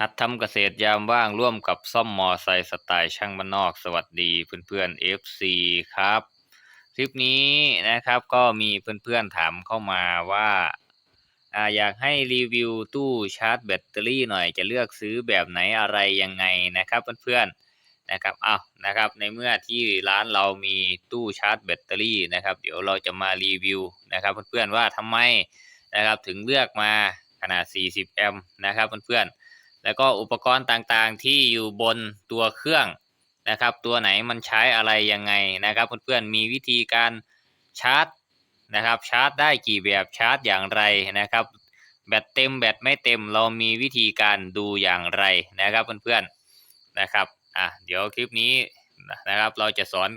หัดทำเกษตรยามว่างร่วมกับซ่อมมอไซค์สไตล์ช่างบ้านนอก สวัสดีเพื่อนๆ FC ครับคลิปนี้นะครับก็มีเพื่อนๆถามเข้ามาว่าอาอยากให้รีวิวตู้ชาร์จแบตเตอรี่หน่อยจะเลือกซื้อแบบไหนอะไรยังไงนะครับเพื่อนๆนะครับอ้าวนะครับในเมื่อที่ร้านเรามีตู้ชาร์จแบตเตอรี่นะครับ เดี๋ยวเราจะมารีวิวนะครับเพื่อนๆว่าทำไมนะครับถึงเลือกมาขนาด 40 แอมป์นะครับเพื่อนๆ แล้วก็อุปกรณ์ต่างๆที่อยู่บนตัวเครื่องนะครับ ตัวไหนมันใช้อะไรยังไงนะครับ เพื่อนๆมีวิธีการชาร์จนะครับ ชาร์จได้กี่แบบชาร์จอย่างไรนะครับ แบตเต็มแบตไม่เต็มเรามีวิธีการดูอย่างไรนะครับเพื่อนๆนะครับอะเดี๋ยวคลิปนี้นะครับเราจะสอน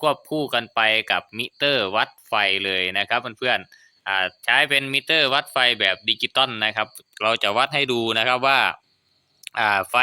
ควบคู่กันไปกับมิเตอร์วัดไฟเลยนะครับเพื่อนๆอ่าใช้เป็นมิเตอร์วัดไฟแบบดิจิตอลนะครับ เราจะวัดให้ดูนะครับว่า อ่าไฟ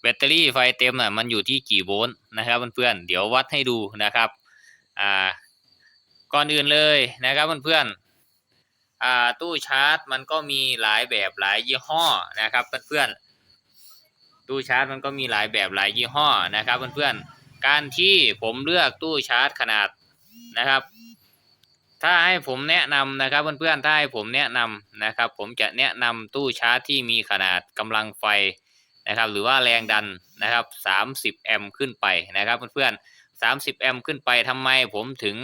แบตเตอรี่ไฟเต็มน่ะมันอยู่ที่กี่โวลต์นะครับเพื่อนๆเดี๋ยววัดให้ดูนะครับอ่าก่อนอื่นเลยนะครับเพื่อนๆอ่าตู้ชาร์จมันก็มีหลายแบบหลายยี่ห้อนะครับเพื่อนๆตู้ชาร์จมันก็มีหลายแบบหลายยี่ห้อนะครับเพื่อนๆการที่ผมเลือกตู้ชาร์จขนาดนะครับ ถ้าให้ผมแนะนำนะครับเพื่อนๆถ้าให้ผมแนะนำนะครับ ผมจะแนะนำตู้ชาร์จที่มีขนาดกำลังไฟ นะครับหรือว่าแรงดันนะครับ 30 แอมป์ขึ้นไปนะครับเพื่อนๆ 30 แอมป์ขึ้นไปทำไมผมถึง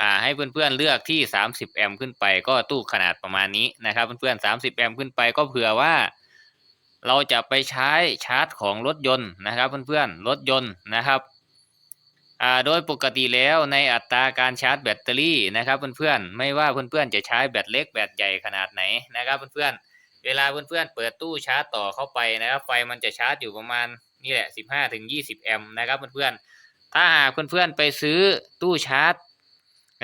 อ่าให้เพื่อนๆเลือกที่ 30 แอมป์ขึ้นไป ก็ตู้ขนาดประมาณนี้นะครับเพื่อนๆ 30 แอมป์ขึ้นไปก็เผื่อว่า เราจะไปใช้ชาร์จของรถยนต์นะครับเพื่อนๆ รถยนต์นะครับอ่าโดยปกติแล้วในอัตราการชาร์จแบตเตอรี่นะครับเพื่อนๆ ไม่ว่าเพื่อนๆ จะใช้แบตเล็กแบตใหญ่ขนาดไหนนะครับเพื่อนๆ เวลาเพื่อนๆเปิดตู้ชาร์จต่อเข้าไปนะครับ ไฟมันจะชาร์จอยู่ประมาณนี่แหละ 15ถึง20 แอมป์นะครับเพื่อนๆ ถ้าหากเพื่อนๆไปซื้อตู้ชาร์จ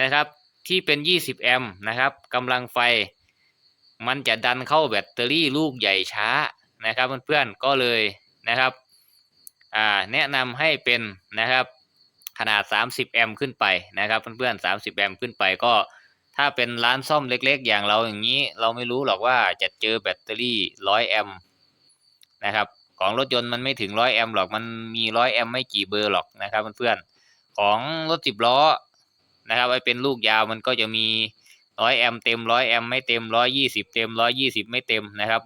นะครับที่เป็น 20 แอมป์นะครับกำลังไฟ มันจะดันเข้าแบตเตอรี่ลูกใหญ่ช้านะครับเพื่อนๆ ก็เลยนะครับอ่าแนะนำให้เป็นนะครับขนาด 30 แอมป์ขึ้นไปนะครับเพื่อนๆ 30 แอมป์ขึ้นไปก็ ถ้าเป็นร้านซ่อมเล็ก ๆ อย่างเราอย่างนี้ เราไม่รู้หรอกว่าจะเจอแบตเตอรี่100แอมป์นะครับ ของรถยนต์มันไม่ถึง100แอมป์หรอกมันมี100แอมป์ไม่กี่เบอร์หรอกนะครับเพื่อนๆของรถ10ล้อนะครับไว้เป็นลูกยาวมันก็จะมี100แอมป์เต็ม100แอมป์ไม่เต็ม120เต็ม120ไม่เต็มนะครับ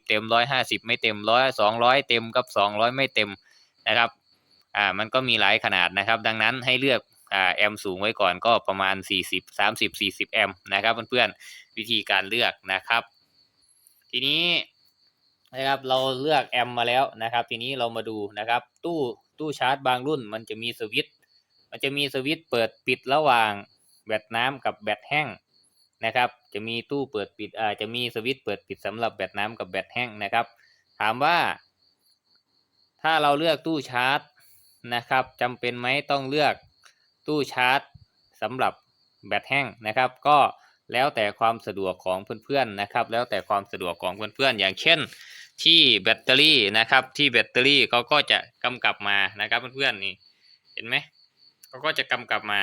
150เต็ม150ไม่เต็ม100 200เต็มกับ200ไม่เต็มนะครับอ่ามันก็มีหลายขนาดนะครับ ดังนั้นให้เลือก แอมสูงไว้ก่อนก็ประมาณ 40 30 40 แอมนะครับเพื่อนๆวิธีการเลือกนะครับ ทีนี้นะครับเราเลือกแอมมาแล้วนะครับ ทีนี้เรามาดูนะครับ ตู้ตู้ชาร์จบางรุ่นมันจะมีสวิตช์มันจะมีสวิตช์เปิดปิดระหว่างแบตน้ำกับแบตแห้งนะครับ จะมีตู้เปิดปิดอ่าจะมีสวิตช์เปิดปิดสำหรับแบตน้ำกับแบตแห้งนะครับ ถามว่า ถ้าเราเลือกตู้ชาร์จนะครับจำเป็นไหมต้องเลือก ตู้ชาร์จสำหรับแบตแห้งนะครับ ก็แล้วแต่ความสะดวกของเพื่อนๆนะครับ แล้วแต่ความสะดวกของเพื่อนๆ อย่างเช่น ที่แบตเตอรี่นะครับ ที่แบตเตอรี่เขาก็จะกำกับมานะครับเพื่อนๆนี่เห็นไหมเขาก็จะกำกับมา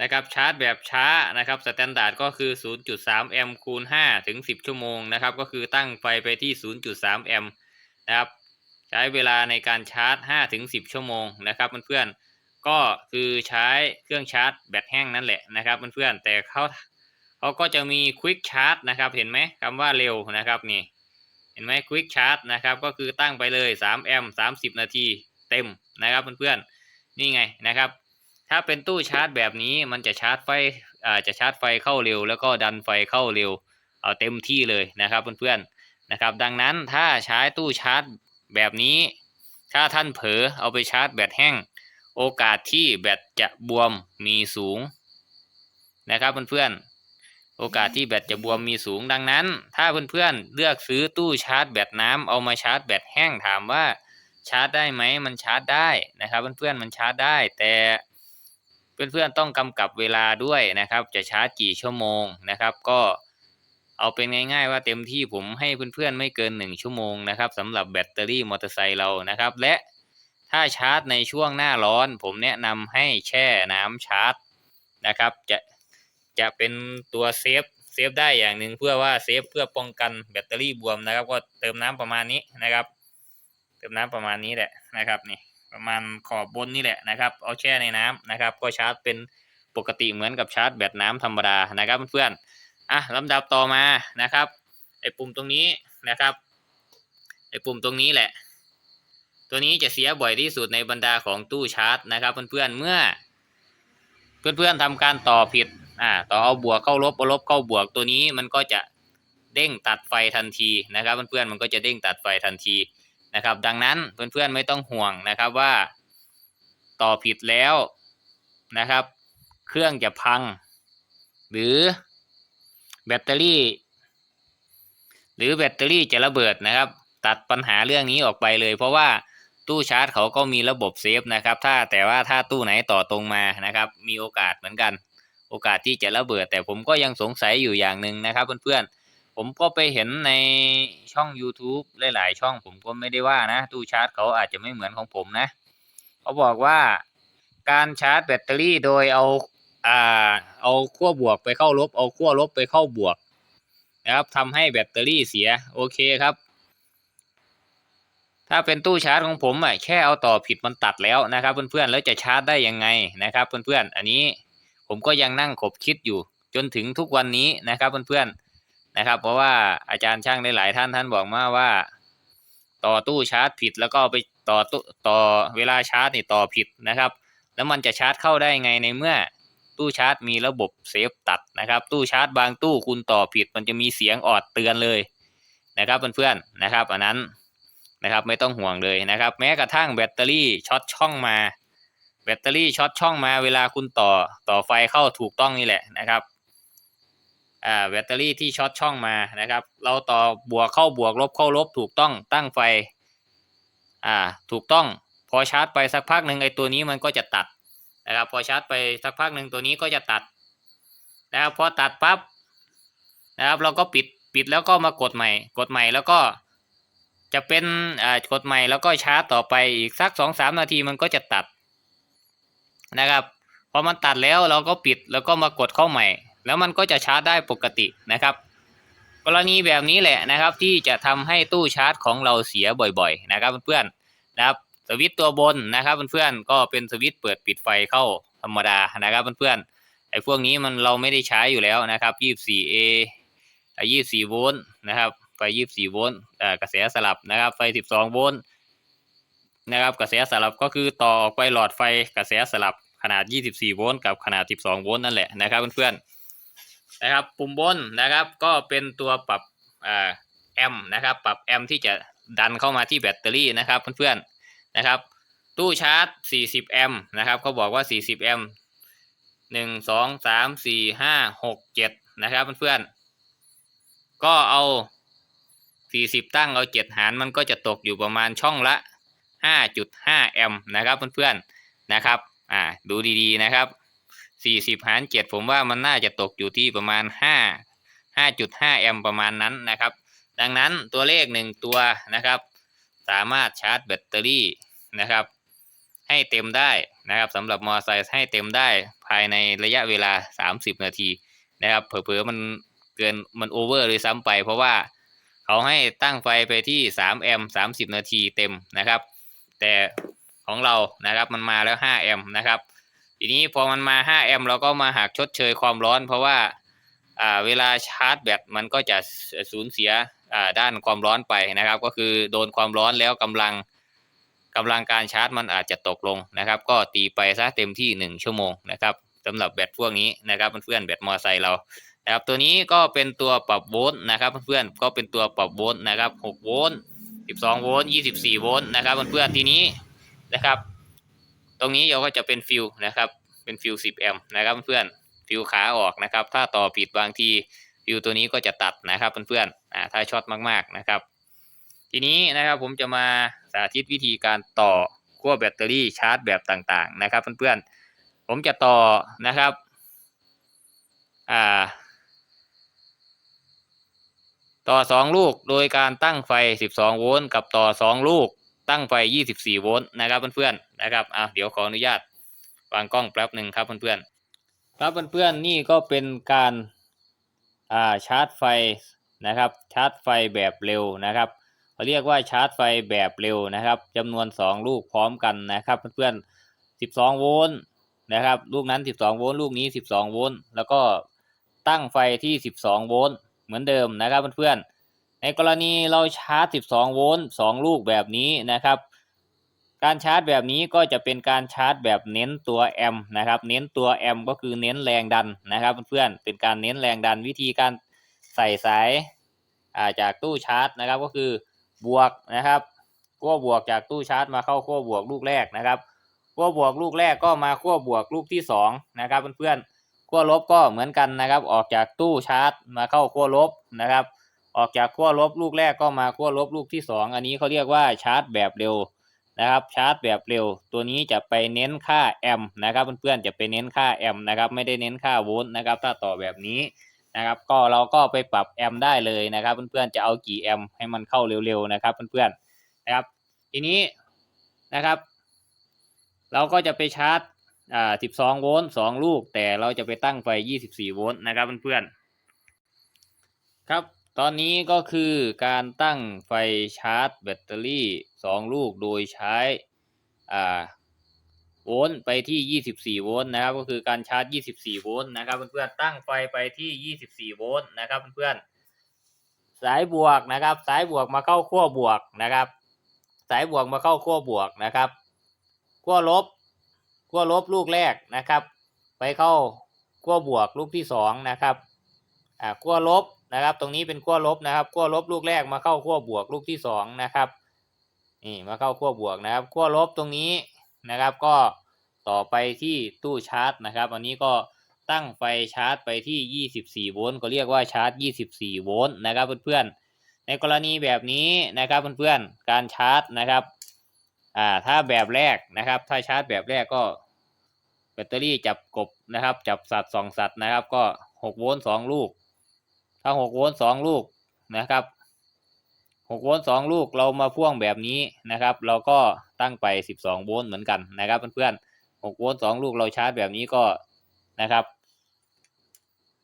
นะครับชาร์จแบบช้านะครับสแตนดาร์ดก็คือ 0.3 แอมป์คูณ 5 ถึง 10 ชั่วโมงนะครับ ก็คือตั้งไฟไปที่ 0.3 แอมป์นะครับ ใช้เวลาในการชาร์จ 5 ถึง 10 ชั่วโมงนะครับเพื่อนๆ ก็คือใช้เครื่องชาร์จแบตแห้งนั่นแหละนะครับเพื่อนๆแต่เขาเขาก็จะมี Quick Charge นะครับเห็นไหมคำว่าเร็วนะครับนี่เห็นไหม Quick Charge นะครับก็คือตั้งไปเลย3แอมป์30 นาทีเต็มนะครับเพื่อนๆนี่ไงนะครับ ถ้าเป็นตู้ชาร์จแบบนี้มันจะชาร์จไฟอ่าจะชาร์จไฟเข้าเร็ว แล้วก็ดันไฟเข้าเร็ว เอาเต็มที่เลยนะครับเพื่อนๆนะครับดังนั้นถ้าใช้ตู้ชาร์จแบบนี้ ถ้าท่านเผลอเอาไปชาร์จแบตแห้ง โอกาสที่แบตจะบวมมีสูงนะครับเพื่อนๆ โอกาสที่แบตจะบวมมีสูงดังนั้น ถ้าเพื่อนๆ เลือกซื้อตู้ชาร์จแบตน้ำเอามาชาร์จแบตแห้งถามว่าชาร์จได้ไหมมันชาร์จได้นะครับเพื่อนๆมันชาร์จได้ แต่เพื่อนๆต้องกำกับเวลาด้วยนะครับ จะชาร์จกี่ชั่วโมงนะครับ ก็เอาเป็นง่าย ๆ ว่าเต็มที่ผมให้เพื่อนๆไม่เกินหนึ่งชั่วโมงนะครับสำหรับแบตเตอรี่มอเตอร์ไซค์เรานะครับ และ ถ้าชาร์จในช่วงหน้าร้อน ผมแนะนำให้แช่น้ำชาร์จนะครับ จะจะเป็นตัวเซฟเซฟได้อย่างหนึ่งเพื่อว่าเซฟเพื่อป้องกันแบตเตอรี่บวมนะครับ ก็เติมน้ำประมาณนี้นะครับ เติมน้ำประมาณนี้แหละนะครับนี่ประมาณขอบบนนี่แหละนะครับ เอาแช่ในน้ำนะครับ ก็ชาร์จเป็นปกติเหมือนกับชาร์จแบตน้ำธรรมดานะครับเพื่อนๆอะลำดับต่อมานะครับไอปุ่มตรงนี้นะครับไอปุ่มตรงนี้แหละ ตัวนี้จะเสียบ่อยที่สุดในบรรดาของตู้ชาร์จนะครับเพื่อนๆเมื่อ เพื่อนๆทำการต่อผิดอ่าต่อเอาบวกเข้าลบเอาลบเข้าบวกตัวนี้มันก็จะเด้งตัดไฟทันทีนะครับ เพื่อนๆมันก็จะเด้งตัดไฟทันทีนะครับ ดังนั้นเพื่อนๆไม่ต้องห่วงนะครับว่า ต่อผิดแล้วนะครับ เครื่องจะพัง หรือแบตเตอรี่ หรือแบตเตอรี่จะระเบิดนะครับ ตัดปัญหาเรื่องนี้ออกไปเลย เพราะว่า ตู้ชาร์จเขาก็มีระบบเซฟนะครับ ถ้าแต่ว่าถ้าตู้ไหนต่อตรงมานะครับ มีโอกาสเหมือนกัน โอกาสที่จะระเบิด แต่ผมก็ยังสงสัยอยู่อย่างหนึ่งนะครับเพื่อนๆ ผมก็ไปเห็นในช่อง YouTube หลาย ๆ ช่องผมก็ไม่ได้ว่านะ ตู้ชาร์จเขาอาจจะไม่เหมือนของผมนะ เขาบอกว่าการชาร์จแบตเตอรี่โดยเอาอ่าเอาขั้วบวกไปเข้าลบ เอาขั้วลบไปเข้าบวกนะครับทำให้แบตเตอรี่เสียโอเคครับ ถ้าเป็นตู้ชาร์จของผมอะแค่เอาต่อผิดมันตัดแล้วนะครับเพื่อนๆแล้วจะชาร์จได้ยังไงนะครับเพื่อนๆอันนี้ผมก็ยังนั่งขบคิดอยู่จนถึงทุกวันนี้นะครับเพื่อนๆนะครับ เพราะว่าอาจารย์ช่างหลายท่านท่านบอกมาว่า ต่อตู้ชาร์จผิดแล้วก็ไปต่อตู้ต่อเวลาชาร์จนี่ต่อผิดนะครับ แล้วมันจะชาร์จเข้าได้ไงในเมื่อตู้ชาร์จมีระบบเซฟตัดนะครับ ตู้ชาร์จบางตู้คุณต่อผิด มันจะมีเสียงออดเตือนเลยนะครับเพื่อนๆนะครับ อันนั้น นะครับไม่ต้องห่วงเลยนะครับ แม้กระทั่งแบตเตอรี่ช็อตช่องมา แบตเตอรี่ช็อตช่องมาเวลาคุณต่อต่อไฟเข้าถูกต้องนี่แหละนะครับอ่าแบตเตอรี่ที่ช็อตช่องมานะครับ เราต่อบวกเข้าบวกลบเข้าลบถูกต้องตั้งไฟอ่าถูกต้องพอชาร์จไปสักพักหนึ่งไอ้ตัวนี้มันก็จะตัดนะครับพอชาร์จไปสักพักหนึ่งตัวนี้ก็จะตัดนะครับพอตัดปั๊บนะครับเราก็ปิดปิดแล้วก็มากดใหม่ กดใหม่แล้วก็ จะเป็นกดใหม่แล้วก็ชาร์จต่อไปอีกสักสองสามนาทีมันก็จะตัดนะครับพอมันตัดแล้วเราก็ปิดแล้วก็มากดเข้าใหม่ แล้วมันก็จะชาร์จได้ปกตินะครับ กรณีแบบนี้แหละนะครับที่จะทำให้ตู้ชาร์จของเราเสียบ่อยๆนะครับเพื่อนๆนะครับสวิตตัวบนนะครับเพื่อนๆก็เป็นสวิตเปิดปิดไฟเข้าธรรมดานะครับเพื่อนๆไอ้พวกนี้มันเราไม่ได้ใช้อยู่แล้วนะครับ 24A อะ24โวลต์นะครับ ฟ 24 โวลต์กระแสสลับนะครับ ไฟ 12 โวลต์นะครับกระแสสลับก็คือต่อออกไปหลอดไฟกระแสสลับขนาด 24 โวลต์กับขนาด 12 โวลต์นั่นแหละนะครับเพื่อนๆนะครับปุ่มบนนะครับก็เป็นตัวปรับอ่าแอมนะครับปรับแอมที่จะดันเข้ามาที่แบตเตอรี่นะครับเพื่อนๆนะครับตู้ชาร์จ 40 แอมป์นะครับเขาบอกว่า 40 แอมป์หนึ่งสองสามสี่ห้าหกเจ็ดนะครับเพื่อนๆก็เอา 40ตั้งเอา7หารมันก็จะตกอยู่ประมาณช่องละ5.5แอมป์นะครับเพื่อนๆนะครับอ่าดูดีๆนะครับ40หาร7ผมว่ามันน่าจะตกอยู่ที่ประมาณ5 5.5แอมป์ประมาณนั้นนะครับ ดังนั้นตัวเลขหนึ่งตัวนะครับ สามารถชาร์จแบตเตอรี่นะครับให้เต็มได้นะครับสำหรับมอเตอร์ไซค์ให้เต็มได้ภายในระยะเวลา 30 นาทีนะครับเผลอๆมันเกินมันโอเวอร์เลยซ้ำไปเพราะว่า เขาให้ตั้งไฟไปที่3แอมป์30 นาทีเต็มนะครับ แต่ของเรานะครับมันมาแล้ว5แอมป์นะครับ ทีนี้พอมันมา5แอมป์เราก็มาหักชดเชยความร้อน เพราะว่าเวลาชาร์จแบตมันก็จะสูญเสียด้านความร้อนไปนะครับ ก็คือโดนความร้อนแล้วกำลังกำลังการชาร์จมันอาจจะตกลงนะครับ ก็ตีไปซะเต็มที่ 1 ชั่วโมงนะครับสำหรับแบตพวกนี้นะครับเพื่อนๆแบตมอเตอร์ไซค์เรา นะครับตัวนี้ก็เป็นตัวปรับโวลต์นะครับเพื่อนๆก็เป็นตัวปรับโวลต์นะครับ6โวลต์12โวลต์24โวลต์นะครับเพื่อนๆทีนี้นะครับ ตรงนี้เราก็จะเป็นฟิวนะครับ เป็นฟิว10แอมป์นะครับเพื่อนๆฟิวขาออกนะครับ ถ้าต่อผิดบางทีฟิวตัวนี้ก็จะตัดนะครับเพื่อนๆอ่าถ้าช็อตมากๆนะครับ ทีนี้นะครับผมจะมาสาธิตวิธีการต่อขั้วแบตเตอรี่ชาร์จแบบต่างๆนะครับเพื่อนๆผมจะต่อนะครับอ่า ต่อสองลูกโดยการตั้งไฟ 12 โวลต์กับต่อสองลูก ตั้งไฟ 24 โวลต์นะครับเพื่อนๆนะครับอะเดี๋ยวขออนุญาตวางกล้องแป๊บหนึ่งครับเพื่อนๆครับเพื่อนๆนี่ก็เป็นการอ่าชาร์จไฟนะครับชาร์จไฟแบบเร็วนะครับเขาเรียกว่าชาร์จไฟแบบเร็วนะครับจำนวน 2 ลูกพร้อมกันนะครับเพื่อนๆ12 โวลต์นะครับลูกนั้น 12 โวลต์ลูกนี้ 12 โวลต์แล้วก็ตั้งไฟที่ 12 โวลต์ มือนเดิมนะครับเพื่อนๆในกรณีเราชาร์จ 12 โวลต์ 2 ลูกแบบนี้นะครับ การชาร์จแบบนี้ก็จะเป็นการชาร์จแบบเน้นตัวแอมนะครับ เน้นตัวแอมก็คือเน้นแรงดันนะครับเพื่อนๆ เป็นการเน้นแรงดันวิธีการใส่สายาจากตู้ชาร์จนะครับก็คือบวกนะครับขั้วบวกจากตู้ชาร์จมาเข้าขั้วบวกลูกแรกนะครับขั้วบวกลูกแรกก็มาขั้วบวกลูกที่สองนะครับเพื่อนๆ ขั้วลบก็เหมือนกันนะครับ ออกจากตู้ชาร์จมาเข้าขั้วลบนะครับ ออกจากขั้วลบลูกแรกก็มาขั้วลบลูกที่สองอันนี้เขาเรียกว่าชาร์จแบบเร็วนะครับชาร์จแบบเร็ว ตัวนี้จะไปเน้นค่าแอมป์นะครับเพื่อนๆจะไปเน้นค่าแอมป์นะครับไม่ได้เน้นค่าโวลต์นะครับถ้าต่อแบบนี้นะครับก็เราก็ไปปรับแอมป์ได้เลยนะครับเพื่อนๆจะเอากี่แอมป์ให้มันเข้าเร็วๆนะครับเพื่อนๆนะครับทีนี้นะครับ เราก็จะไปชาร์จ อ่า12โวลต์2ลูก แต่เราจะไปตั้งไฟ24โวลต์นะครับเพื่อนๆครับ ตอนนี้ก็คือการตั้งไฟชาร์จแบตเตอรี่2ลูกโดยใช้อ่าโวลต์ไปที่24โวลต์นะครับ ก็คือการชาร์จ24โวลต์นะครับเพื่อนๆตั้งไฟไปที่24โวลต์นะครับเพื่อนๆสายบวกนะครับ สายบวกมาเข้าขั้วบวกนะครับ สายบวกมาเข้าขั้วบวกนะครับขั้วลบ ขั้วลบลูกแรกนะครับ ไปเข้าขั้วบวกลูกที่สองนะครับอ่าขั้วลบนะครับ ตรงนี้เป็นขั้วลบนะครับขั้วลบลูกแรกมาเข้าขั้วบวกลูกที่สองนะครับนี่มาเข้าขั้วบวกนะครับขั้วลบตรงนี้นะครับก็ต่อไปที่ตู้ชาร์จนะครับ อันนี้ก็ตั้งไฟชาร์จไปที่ 24 โวลต์ก็เรียกว่าชาร์จ 24 โวลต์นะครับเพื่อนๆ ในกรณีแบบนี้นะครับเพื่อนๆ การชาร์จนะครับ อ่า ถ้าแบบแรกนะครับ ถ้าชาร์จแบบแรกก็ แบตเตอรี่จับกบนะครับ จับสัตว์สองสัตว์นะครับ ก็6โวลต์2ลูก ถ้า6โวลต์2ลูกนะครับ6โวลต์2ลูกเรามาพ่วงแบบนี้นะครับ เราก็ตั้งไป12โวลต์เหมือนกันนะครับเพื่อนๆ6โวลต์2ลูกเราชาร์จแบบนี้ก็นะครับ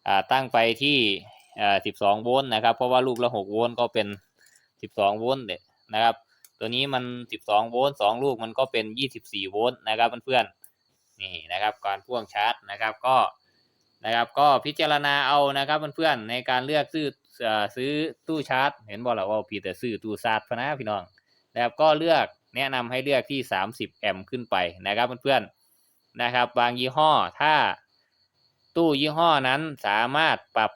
อ่าตั้งไปที่อ่า12โวลต์นะครับ เพราะว่าลูกละ6โวลต์ก็เป็น12โวลต์นะครับ ตัวนี้มัน12โวลต์2ลูกมันก็เป็น24โวลต์นะครับเพื่อนๆ นี่นะครับการพ่วงชาร์จนะครับก็นะครับก็พิจารณาเอานะครับเพื่อนๆในการเลือกซื้อซื้อตู้ชาร์จ เห็นบอกแล้วว่าพีแต่ซื้อตู้ชาร์จพนะพี่น้องนะครับก็เลือกแนะนำให้เลือกที่ 30 แอมป์ขึ้นไปนะครับเพื่อนๆนะครับบางยี่ห้อถ้าตู้ยี่ห้อนั้นสามารถปรับ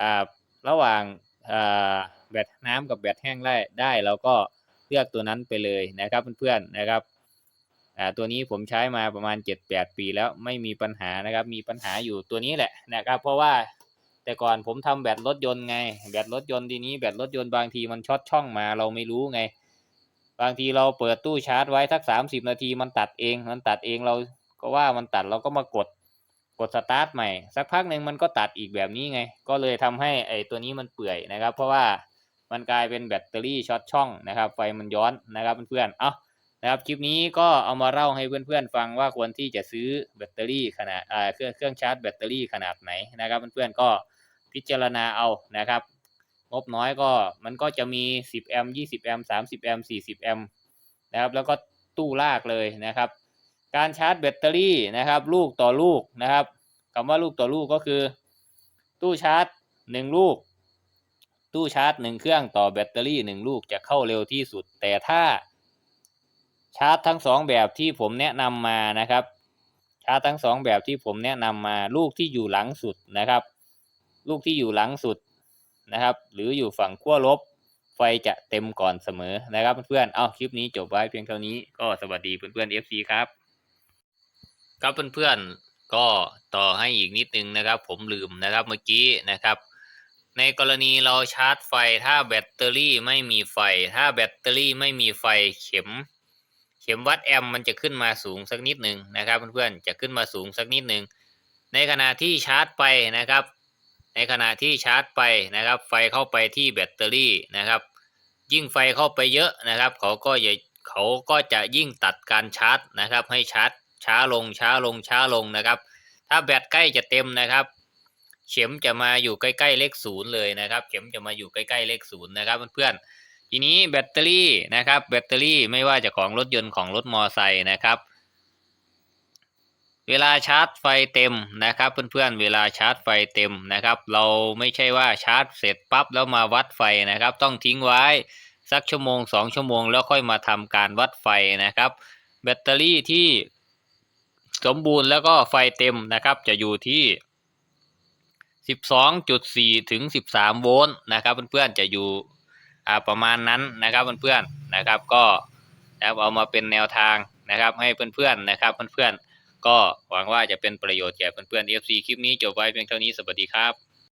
อ่าระหว่างอ่าแบตน้ำกับแบตแห้งได้ได้เราก็เลือกตัวนั้นไปเลยนะครับเพื่อนๆนะครับ อ่าตัวนี้ผมใช้มาประมาณ 7-8 ปีแล้วไม่มีปัญหานะครับ มีปัญหาอยู่ตัวนี้แหละนะครับ เพราะว่าแต่ก่อนผมทำแบตรถยนต์ไง แบตรถยนต์ทีนี้แบตรถยนต์บางทีมันช็อตช่องมาเราไม่รู้ไง บางทีเราเปิดตู้ชาร์จไว้สัก 30 นาทีมันตัดเอง มันตัดเองเราก็ว่ามันตัดเราก็มากดกดสตาร์ทใหม่ สักพักหนึ่งมันก็ตัดอีกแบบนี้ไง ก็เลยทำให้ไอ้ตัวนี้มันเปื่อยนะครับ เพราะว่ามันกลายเป็นแบตเตอรี่ช็อตช่องนะครับ ไฟมันย้อนนะครับเพื่อนๆ เอ้า นะครับคลิปนี้ก็เอามาเล่าให้เพื่อนๆฟังว่าควรที่จะซื้อแบตเตอรี่ขนาดอ่าเครื่องเครื่องชาร์จแบตเตอรี่ขนาดไหนนะครับเพื่อนๆก็พิจารณาเอานะครับงบน้อยก็มันก็จะมี 10 แอมป์20 แอมป์30 แอมป์40 แอมป์นะครับแล้วก็ตู้ลากเลยนะครับ การชาร์จแบตเตอรี่นะครับ ลูกต่อลูกนะครับคำว่าลูกต่อลูกก็คือ ตู้ชาร์จหนึ่งลูก ตู้ชาร์จหนึ่งเครื่องต่อแบตเตอรี่หนึ่งลูกจะเข้าเร็วที่สุด แต่ถ้า ชาร์จทั้งสองแบบที่ผมแนะนำมานะครับ ชาร์จทั้งสองแบบที่ผมแนะนำมาลูกที่อยู่หลังสุดนะครับ ลูกที่อยู่หลังสุดนะครับ หรืออยู่ฝั่งขั้วลบ ไฟจะเต็มก่อนเสมอนะครับเพื่อนๆเอาคลิปนี้จบไว้เพียงเท่านี้ก็สวัสดีเพื่อนๆ FC ครับ ครับเพื่อนๆก็ต่อให้อีกนิดนึงนะครับ ผมลืมนะครับเมื่อกี้นะครับในกรณีเราชาร์จไฟถ้าแบตเตอรี่ไม่มีไฟ ถ้าแบตเตอรี่ไม่มีไฟเข็ม เข็มวัดแอมป์มันจะขึ้นมาสูงสักนิดหนึ่งนะครับเพื่อนๆจะขึ้นมาสูงสักนิดหนึ่งในขณะที่ชาร์จไปนะครับ ในขณะที่ชาร์จไปนะครับ ไฟเข้าไปที่แบตเตอรี่นะครับ ยิ่งไฟเข้าไปเยอะนะครับ เขาก็จะเขาก็จะยิ่งตัดการชาร์จนะครับ ให้ชาร์จช้าลงช้าลงช้าลงนะครับ ถ้าแบตใกล้จะเต็มนะครับ เข็มจะมาอยู่ใกล้ๆเลขศูนย์เลยนะครับ เข็มจะมาอยู่ใกล้ๆเลขศูนย์นะครับเพื่อนๆ ทีนี้แบตเตอรี่นะครับ แบตเตอรี่ไม่ว่าจะของรถยนต์ของรถมอไซค์นะครับ เวลาชาร์จไฟเต็มนะครับ เพื่อนๆเวลาชาร์จไฟเต็มนะครับ เราไม่ใช่ว่าชาร์จเสร็จปั๊บแล้วมาวัดไฟนะครับ ต้องทิ้งไว้สักชั่วโมงสองชั่วโมงแล้วค่อยมาทำการวัดไฟนะครับ แบตเตอรี่ที่สมบูรณ์แล้วก็ไฟเต็มนะครับ จะอยู่ที่12.4 ถึง 13 โวลต์นะครับ เพื่อนๆจะอยู่ อ่าประมาณนั้นนะครับเพื่อนๆนะครับก็นะครับเอามาเป็นแนวทางนะครับให้เพื่อนๆนะครับเพื่อนๆก็หวังว่าจะเป็นประโยชน์แก่เพื่อนๆ FC คลิปนี้จบไว้เพียงเท่านี้สวัสดีครับ